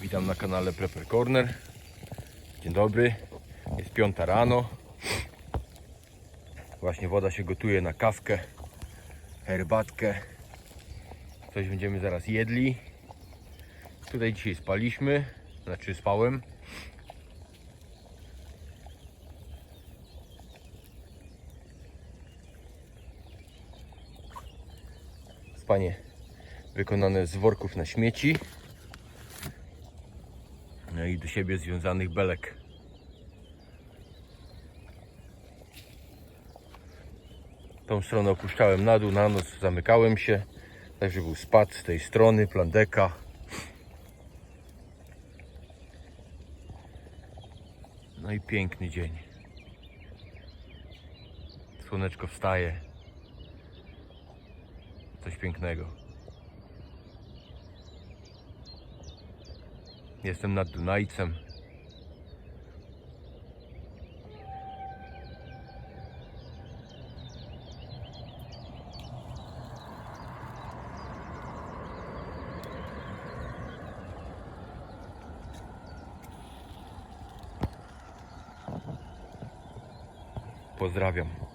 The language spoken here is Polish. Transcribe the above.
Witam na kanale Prepper Corner. Dzień dobry. Jest piąta rano. Właśnie woda się gotuje na kawkę, herbatkę. Coś będziemy zaraz jedli. Tutaj dzisiaj spaliśmy, znaczy spałem. Spanie wykonane z worków na śmieci. No i do siebie związanych belek. Tą stronę opuszczałem na dół, na noc zamykałem się. Także był spad z tej strony, plandeka. No i piękny dzień. Słoneczko wstaje. Coś pięknego. Jestem nad Dunajcem. Pozdrawiam.